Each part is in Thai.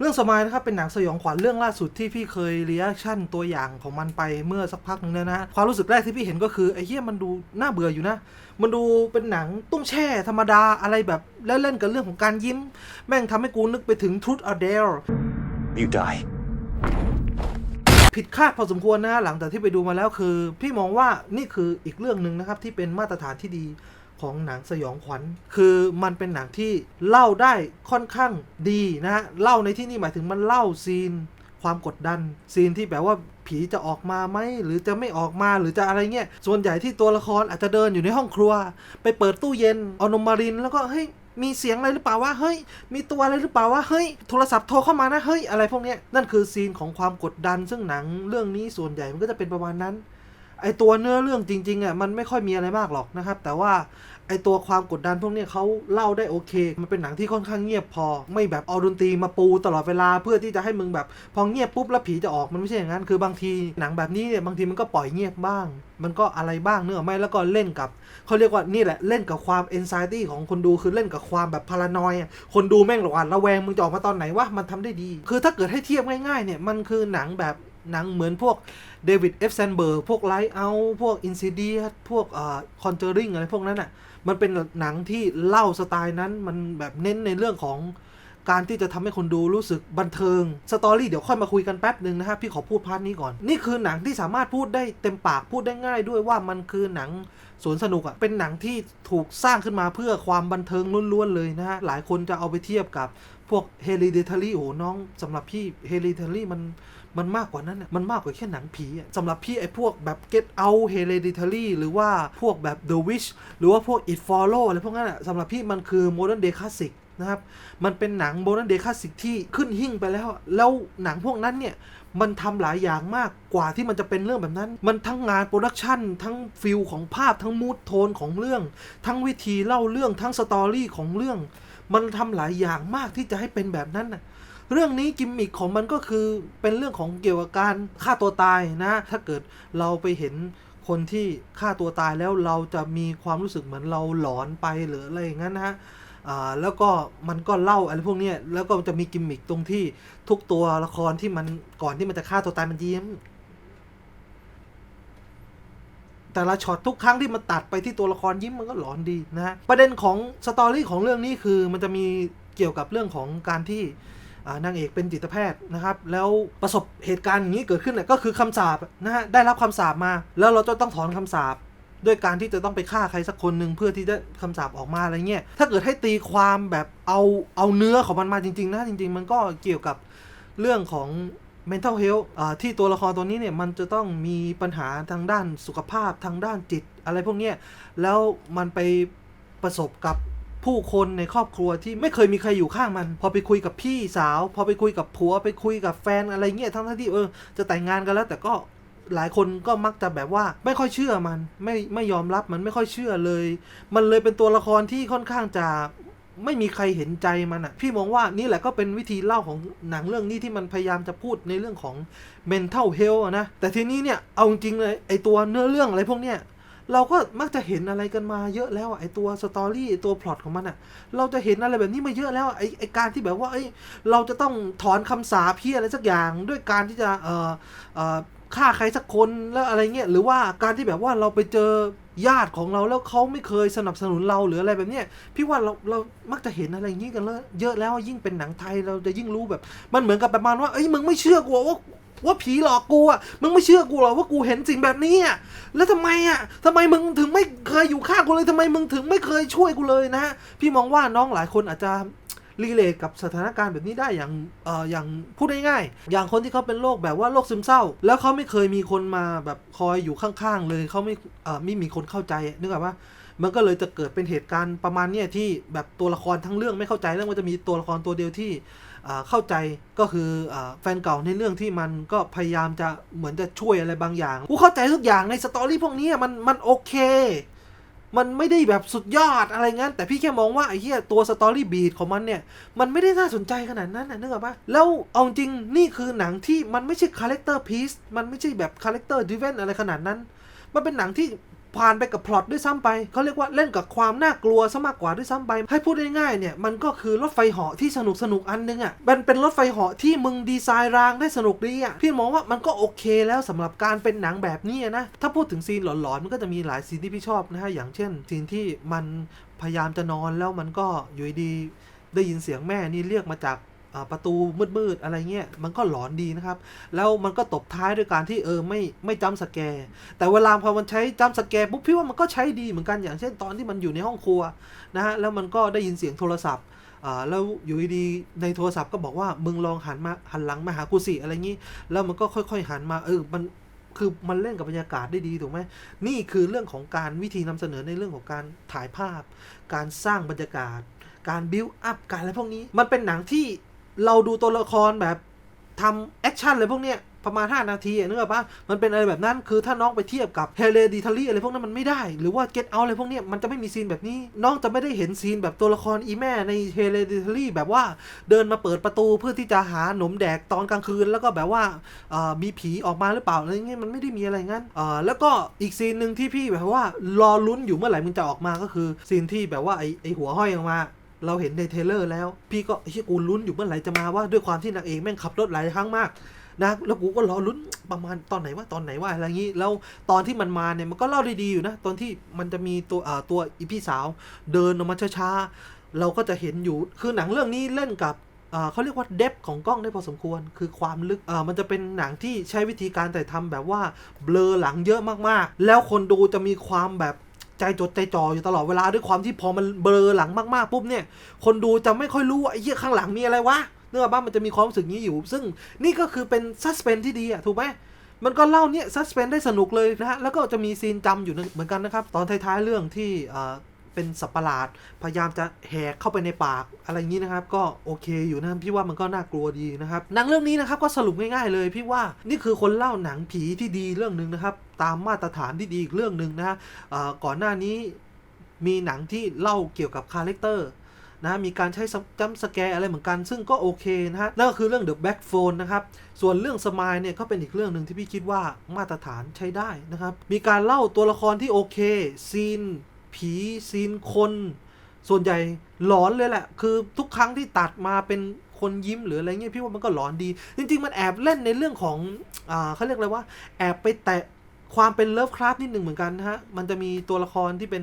เรื่องสมายนะครับเป็นหนังสยองขวัญเรื่องล่าสุดที่พี่เคยรีแอคชั่นตัวอย่างของมันไปเมื่อสักพักหนึงแล้วนะฮะความรู้สึกแรกที่พี่เห็นก็คือไอ้เหี้ยมันดูน่าเบื่ออยู่นะ มันดูเป็นหนังตุ้งแช่ธรรมดาอะไรแบบแล้วเล่นกับเรื่องของการยิ้ม แม่งทำให้กูนึกไปถึง Truth or Dare You die. ผิดคาดพอสมควรนะหลังจากที่ไปดูมาแล้วคือ พี่มองว่านี่คืออีกเรื่องหนึ่งนะครับที่เป็นมาตรฐานที่ดี ของหนังสยองขวัญ คือมันเป็นหนังที่เล่าได้ค่อนข้างดีนะฮะ เล่าในที่นี่หมายถึงมันเล่าซีน ความกดดัน ซีนที่แบบว่าผีจะออกมาไหมหรือจะไม่ออกมาหรือจะอะไรเงี้ย ส่วนใหญ่ที่ตัวละครอาจจะเดินอยู่ในห้องครัว ไปเปิดตู้เย็นเอานมมารินแล้วก็เฮ้ยมีเสียงอะไรหรือเปล่าวะ เฮ้ย มีตัวอะไรหรือเปล่าวะ เฮ้ย โทรศัพท์โทรเข้ามานะ เฮ้ย อะไรพวกเนี้ย นั่นคือซีนของความกดดัน ซึ่งหนังเรื่องนี้ส่วนใหญ่มันก็จะเป็นประมาณนั้น ไอตัวเนื้อเรื่องจริงๆอะมันไม่ค่อยมีอะไรมากหรอกนะครับ แต่ว่า ไอตัวความกดดันพวกนี้เขาเล่าได้โอเค มันเป็นหนังที่ค่อนข้างเงียบพอ ไม่แบบเอาดนตรีมาปูตลอดเวลาเพื่อที่จะให้มึงแบบ พอเงียบปุ๊บแล้วผีจะออกมันไม่ใช่อย่างนั้นคือบางทีหนังแบบนี้เนี่ยบางทีมันก็ปล่อยเงียบบ้าง มันก็อะไรบ้างเนื้อไม่แล้วก็เล่นกับเขาเรียกว่านี่แหละเล่นกับความ anxiety ของคนดูคือเล่นกับความแบบพารานอยคนดูแม่งหลอนระแวงมึงจะออกมาตอนไหนวะมันทำได้ดี คือถ้าเกิดให้เทียบง่ายๆเนี่ยมันคือหนังแบบหนังเหมือนพวกเดวิดเอฟแซนเบิร์กพวกไลท์เอาพวกอินซิเดียพวกคอนเจอริงอะไรพวกนั้นอะ มันเป็นหนังที่เล่าสไตล์นั้นมันแบบเน้นในเรื่องของการที่จะทำให้คนดูรู้สึกบันเทิง สตอรี่เดี๋ยวค่อยมาคุยกันแป๊บหนึ่งนะครับพี่ขอพูดพาร์ทนี้ก่อน นี่คือหนังที่สามารถพูดได้เต็มปากพูดได้ง่ายด้วยว่ามันคือหนังสวนสนุกอะ่ะเป็นหนังที่ถูกสร้างขึ้นมาเพื่อความบันเทิงล้วนๆเลยนะฮะหลายคนจะเอาไปเทียบกับพวก Hereditary โอ้น้องสำหรับพี่ Hereditary มัน มันมากกว่านั้นน่ะมันมากกว่าแค่หนังผีอะสำหรับพี่ไอ้พวกแบบ Get Out Hereditary หรือว่าพวกแบบ The Witch หรือว่าพวก It Follow อะไรพวกนั้นอะสำหรับพี่มันคือ Modern Day Classic นะครับมันเป็นหนัง Modern Day Classic ที่ขึ้นหิ่งไปแล้ว แล้วหนังพวกนั้นเนี่ย มันทำหลายอย่างมากกว่าที่มันจะเป็นเรื่องแบบนั้น มันทั้งงานโปรดักชันทั้งฟิลของภาพทั้งมูดโทนของเรื่อง ทั้งวิธีเล่าเรื่องทั้งสตอรี่ของเรื่อง มันทำหลายอย่างมากที่จะให้เป็นแบบนั้นน่ะ เรื่องนี้กิมมิคของมันก็คือเป็นเรื่องของเกี่ยวกับการฆ่าตัวตายนะ ถ้าเกิดเราไปเห็นคนที่ฆ่าตัวตายแล้วเราจะมีความรู้สึกเหมือนเราหลอนไปหรืออะไรอย่างนั้นนะฮะแล้วก็มันก็เล่าอะไรพวกนี้แล้วก็จะมีกิมมิคตรงที่ทุกตัวละครที่มันก่อนที่มันจะฆ่าตัวตายมันยิ้ม แต่ละช็อตทุกครั้งที่มันตัดไปที่ตัวละครยิ้มมันก็หลอนดีนะฮะประเด็นของสตอรี่ของเรื่องนี้คือมันจะมีเกี่ยวกับเรื่องของการที่ นางเอกเป็นจิตแพทย์นะครับ แล้วประสบเหตุการณ์อย่างนี้เกิดขึ้นเนี่ยก็คือคำสาปนะฮะได้รับคำสาปมา แล้วเราจะต้องถอนคำสาปด้วยการที่จะต้องไปฆ่าใครสักคนหนึ่งเพื่อที่จะคำสาปออกมาอะไรเงี้ยถ้าเกิดให้ตีความแบบเอาเอาเนื้อของมันมาจริงๆนะจริง ๆ มันก็เกี่ยวกับเรื่องของ mental health อ่าที่ตัวละครตัวนี้เนี่ยมันจะต้องมีปัญหาทางด้านสุขภาพทางด้านจิตอะไรพวกเนี้ยแล้วมันไปประสบกับ ผู้คนในครอบครัวที่ไม่เคยมีใครอยู่ข้างมัน พอไปคุยกับพี่สาว พอไปคุยกับผัวไปคุยกับแฟนอะไรเงี้ยทั้งที่เออจะแต่งงานกันแล้วแต่ก็หลายคนก็มักจะแบบว่าไม่ค่อยเชื่อมัน ไม่ไม่ยอมรับมันไม่ค่อยเชื่อเลย มันเลยเป็นตัวละครที่ค่อนข้างจะไม่มีใครเห็นใจมันอะ่ะ พี่มองว่านี่แหละก็เป็นวิธีเล่าของหนังเรื่องนี้ที่มันพยายามจะพูดในเรื่องของ mental health นะ แต่ทีนี้เนี่ย เอาจริงเลย ไอตัวเนื้อเรื่องอะไรพวกเนี้ย เราก็มักจะเห็นอะไรกันมาเยอะแล้วไอตัวสตอรี่ตัวพล็อตของมันอะเราจะเห็นอะไรแบบนี้มาเยอะแล้วอะไอไอการที่แบบว่าเอ้ยเราจะต้องถอนคำสาปพี่อะไรสักอย่างด้วยการที่จะเอ่อเอ่อฆ่าใครสักคนแล้วอะไรเงี้ยหรือว่าการที่แบบว่าเราไปเจอญาติของเราแล้วเขาไม่เคยสนับสนุนเราหรืออะไรแบบเนี้ยพี่ว่าเราเรามักจะเห็นอะไรอย่างนี้กันเลยเยอะแล้วยิ่งเป็นหนังไทยเราจะยิ่งรู้แบบ มันเหมือนกับประมาณว่าเอ้ยมึงไม่เชื่อกูว่า ว่าผีหลอกกูอะมึงไม่เชื่อกูหรอว่ากูเห็นสิ่งแบบนี้อะแล้วทำไมอะทำไมมึงถึงไม่เคยอยู่ข้างกูเลยทำไมมึงถึงไม่เคยช่วยกูเลยนะพี่มองว่าน้องหลายคนอาจจะรีเลทกับสถานการณ์แบบนี้ได้อย่างเอ่ออย่างพูดง่ายๆอย่างคนที่เขาเป็นโรคแบบว่าโรคซึมเศร้า แล้วเขาไม่เคยมีคนมาแบบคอยอยู่ข้างๆเลยเขาไม่เอ่อไม่มีคนเข้าใจนึกออกปะมันก็เลยจะเกิดเป็นเหตุการณ์ประมาณเนี้ยที่แบบตัวละครทั้งเรื่องไม่เข้าใจแล้วมันจะมีตัวละครตัวเดียวที่ เข้าใจก็คืออแฟนเก่าในเรื่องที่มันก็พยายามจะเหมือนจะช่วยอะไรบางอย่าง กูเข้าใจทุกอย่างในสตอรี่พวกนี้มันมันโอเค มันไม่ได้แบบสุดยอดอะไรงั้น แต่พี่แค่มองว่าไอ้เหี้ยตัวสตอรี่บีทของมันเนี่ย มันไม่ได้น่าสนใจขนาดนั้นนะนึกออกปะแล้วเอาจริงนี่คือหนังที่มันไม่ใช่คาแรคเตอร์พีซมันไม่ใช่แบบคาแรคเตอร์ดิเวนอะไรขนาดนั้น มันเป็นหนังที่ ผ่านไปกับพล็อตด้วยซ้ำไปเขาเรียกว่าเล่นกับความน่ากลัวซะมากกว่าด้วยซ้ำไป ให้พูดง่ายๆเนี่ยมันก็คือรถไฟเหาะที่สนุกสนุกๆอันนึงอะ่ะมันเป็นรถไฟเหาะที่มึงดีไซน์รางได้สนุกดีอะ่ะพี่มองว่ามันก็โอเคแล้วสำหรับการเป็นหนังแบบนี้นะถ้าพูดถึงซีนหลอนๆมันก็จะมีหลายซีนที่พี่ชอบนะฮะอย่างเช่นซีนที่มันพยายามจะนอนแล้วมันก็อยู่ดีได้ยินเสียงแม่นี่เรียกมาจาก ประตูมืดๆอะไรเงี้ยมันก็หลอนดีนะครับ แล้วมันก็ตบท้ายด้วยการที่เออไม่ไม่จำสแกร์แต่เวลาพอมันใช้จำสแกร์ปุ๊บพี่ว่ามันก็ใช้ดีเหมือนกันอย่างเช่นตอนที่มันอยู่ในห้องครัวนะฮะแล้วมันก็ได้ยินเสียงโทรศัพท์แล้วอยู่ดีในโทรศัพท์ก็บอกว่ามึงลองหันมาหันหลังมาหากูสิอะไรงี้ แล้วมันก็ค่อย ๆ หันมาเออมันคือมันเล่นกับบรรยากาศได้ดีถูกไหมนี่คือเรื่องของการวิธีนำเสนอในเรื่องของการถ่ายภาพ การสร้างบรรยากาศ การบิวอัพการอะไรพวกนี้ มันเป็นหนังที่ เราดูตัวละครแบบทำแอคชั่นอะไรพวกเนี้ยประมาณ 5 นาทีอะนึกออกปะมันเป็นอะไรแบบนั้น คือถ้าน้องไปเทียบกับ h e r e d i t a r y อะไรพวกนั้นมันไม่ได้ หรือว่า Get Out อะไรพวกเนี้ยมันจะไม่มีซีนแบบนี้ น้องจะไม่ได้เห็นซีนแบบตัวละครอีแม่ใน h e r e d i t a r y แบบว่าเดินมาเปิดประตูเพื่อที่จะหาหนมแดกตอนกลางคืน แล้วก็แบบว่ามีผีออกมาหรือเปล่าอะไรเงี้ยมันไม่ได้มีอะไรงั้นแล้วก็อีกซีนหนึ่งที่พี่แบบว่ารอลุ้นอยู่เมื่อไหร่มึงจะออกมาก็คือซีนที่แบบว่าไอไอหัวห้อยออกมา เราเห็นในเทเลอร์แล้ว พี่ก็เฮ้ยกูลุ้นอยู่เมื่อไหร่จะมาว่าด้วยความที่นางเอกแม่งขับรถหลายครั้งมากนะแล้วกูก็รอลุ้นประมาณตอนไหนว่าตอนไหนว่าอะไรอย่างนี้ แล้วตอนที่มันมาเนี่ยมันก็เล่าได้ดีอยู่นะ ตอนที่มันจะมีตัวอ่ตัวอีพี่สาว เดินออกมาช้าๆเราก็จะเห็นอยู่คือหนังเรื่องนี้เล่นกับเขาเรียกว่าเดฟของกล้องได้พอสมควร คือความลึกมันจะเป็นหนังที่ใช้วิธีการถ่ายทำแบบว่าเบลอหลังเยอะมากๆ แล้วคนดูจะมีความแบบ ใจจดใจจ่ออยู่ตลอดเวลาด้วยความที่พอมันเบลอหลังมากๆปุ๊บเนี่ย คนดูจะไม่ค่อยรู้ว่าไอ้เหี้ยข้างหลังมีอะไรวะเนื้อบ้ามันจะมีความรู้สึกนี้อยู่ ซึ่งนี่ก็คือเป็นซัสเพนที่ดีอะถูกไหมมันก็เล่าเนี่ยซัสเพนได้สนุกเลยนะฮะแล้วก็จะมีซีนจำอยู่เหมือนกันนะครับ ตอนท้ายๆเรื่องที่ เป็นสัตว์ประหลาด พยายามจะแหกเข้าไปในปากอะไรอย่างนี้นะครับ ก็โอเคอยู่นะพี่ว่ามันก็น่ากลัวดีนะครับหนังเรื่องนี้นะครับก็สรุปง่ายๆเลยพี่ว่านี่คือคนเล่าหนังผีที่ดีเรื่องหนึ่งนะครับ ตามมาตรฐานที่ดีอีกเรื่องหนึ่งนะฮะก่อนหน้านี้มีหนังที่เล่าเกี่ยวกับคาแรคเตอร์นะมีการใช้จัมสแกร์อะไรเหมือนกัน ซึ่งก็โอเคนะฮะนั่นก็คือเรื่อง The Back Phone นะครับ ส่วนเรื่องสมายเนี่ยก็เป็นอีกเรื่องหนึ่งที่พี่คิดว่ามาตรฐานใช้ได้นะครับ มีการเล่าตัวละครที่โอเค ซีน ผีซีนคน ส่วนใหญ่หลอนเลยแหละ คือทุกครั้งที่ตัดมาเป็นคนยิ้มหรืออะไรเงี้ยพี่ว่ามันก็หลอนดี จริง ๆ มันแอบเล่นในเรื่องของอ่าเขาเรียกอะไรว่า แอบไปแตะ ความเป็นเลิฟคราฟนิดหนึ่งเหมือนกันนะฮะ มันจะมีตัวละครที่เป็น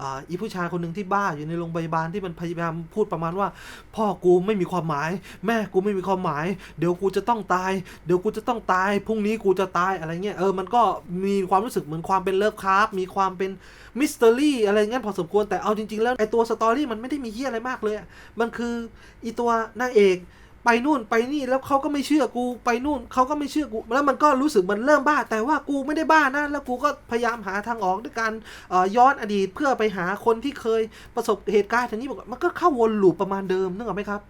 อีผู้ชายคนหนึ่งที่บ้าอยู่ในโรงพยาบาลที่มันพยายามพูดประมาณว่า พ่อกูไม่มีความหมาย แม่กูไม่มีความหมาย เดี๋ยวกูจะต้องตาย เดี๋ยวกูจะต้องตายพรุ่งนี้กูจะตายอะไรเงี้ยเออมันก็มีความรู้สึกเหมือนความเป็นเลิฟคราฟมีความเป็นมิส t ตอรี่อะไรเงี้ยพอสมควรแต่เอาจริง ๆ แล้วไอตัวสตอรี่มันไม่ได้มีเฮียอะไรมากเลยมันคืออีตัวนางเอก ไปนู่นไปนี่แล้วเขาก็ไม่เชื่อกูไปนู่นเขาก็ไม่เชื่อกูแล้วมันก็รู้สึกมันเริ่มบ้า แต่ว่ากูไม่ได้บ้านะแล้วกูก็พยายามหาทางออกด้วยการย้อนอดีตเพื่อไปหาคนที่เคยประสบเหตุการณ์อย่างนี้บอกมันก็เข้าวนลูปประมาณเดิมนึกออกไหมครับ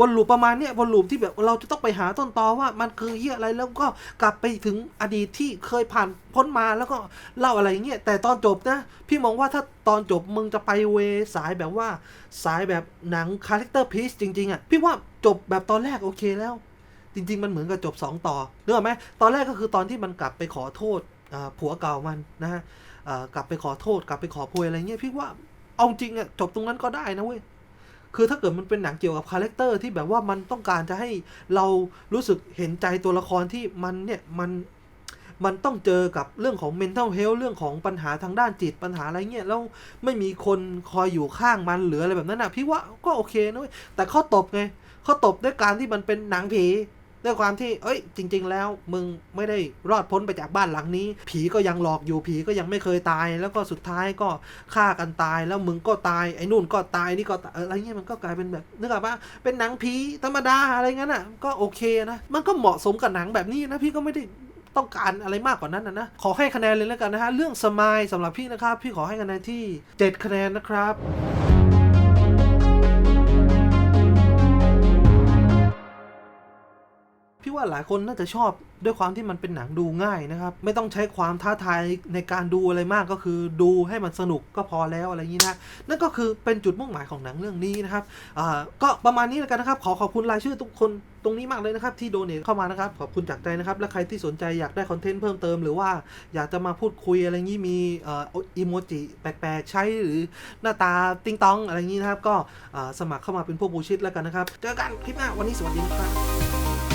วนลูปประมาณเนี้ยวนลูปที่แบบเราจะต้องไปหาต้นตอว่ามันคือเฮียอะไรแล้วก็กลับไปถึงอดีตที่เคยผ่านพ้นมาแล้วก็เล่าอะไรเงี้ยแต่ตอนจบนะ พี่มองว่าถ้าตอนจบมึงจะไปเวสายแบบว่าสายแบบหนังคาแรคเตอร์พีซจริงๆอะพี่ว่า จบแบบตอนแรกโอเคแล้ว จริง ๆ มันเหมือนกับจบ 2 ต่อเนกอไหมตอนแรกก็คือตอนที่มันกลับไปขอโทษผัวเก่ามันนะฮะกลับไปขอโทษ กลับไปขอโพยอะไรเงี้ยพี่ว่าเอาจริงอะจบตรงนั้นก็ได้นะเว้ยคือถ้าเกิดมันเป็นหนังเกี่ยวกับคาแรคเตอร์ที่แบบว่ามันต้องการจะให้เรารู้สึกเห็นใจตัวละครที่มันเนี่ยมันมันต้องเจอกับเรื่องของ mental health เรื่องของปัญหาทางด้านจิตปัญหาอะไรเงี้ยแล้วไม่มีคนคอยอยู่ข้างมันหรืออะไรแบบนั้นอะพี่ว่าก็โอเคนะเว้ยแต่ข้อตบไง เขาตบด้วยการที่มันเป็นหนังผีด้วยความที่ เอ้ย จริง ๆ แล้ว มึงไม่ได้รอดพ้นไปจากบ้านหลังนี้ ผีก็ยังหลอกอยู่ ผีก็ยังไม่เคยตาย แล้วก็สุดท้ายก็ฆ่ากันตาย แล้วมึงก็ตาย ไอ้นู่นก็ตาย นี่ก็ตาย อะไรเงี้ย มันก็กลายเป็นแบบ นึกออกปะเป็นหนังผีธรรมดาอะไรเงี้ยน่ะ ก็โอเคนะ มันก็เหมาะสมกับหนังแบบนี้นะ พี่ก็ไม่ได้ต้องการอะไรมากกว่านั้นนะนะขอให้คะแนนเลยแล้วกันนะฮะ เรื่องสมายสำหรับพี่นะครับ พี่ขอให้คะแนนที่ 7 คะแนนนะครับ หลายคนน่าจะชอบด้วยความที่มันเป็นหนังดูง่ายนะครับ ไม่ต้องใช้ความท้าทายในการดูอะไรมากก็คือดูให้มันสนุกก็พอแล้วอะไรอย่างนี้นะนั่นก็คือเป็นจุดมุ่งหมายของหนังเรื่องนี้นะครับก็ประมาณนี้แล้วกันนะครับ ขอขอบคุณรายชื่อทุกคนตรงนี้มากเลยนะครับที่โดเนทเข้ามานะครับ ขอบคุณจากใจนะครับ และใครที่สนใจอยากได้คอนเทนต์เพิ่มเติม หรือว่าอยากจะมาพูดคุยอะไรอย่างนี้มีอีโมจิแปลกๆ ใช้หรือหน้าตาติงตองอะไรอย่างนี้นะครับ ก็สมัครเข้ามาเป็นพวกบูชิดแล้วกันนะครับ เจอกันคลิปหน้าวันนี้สวัสดีครับ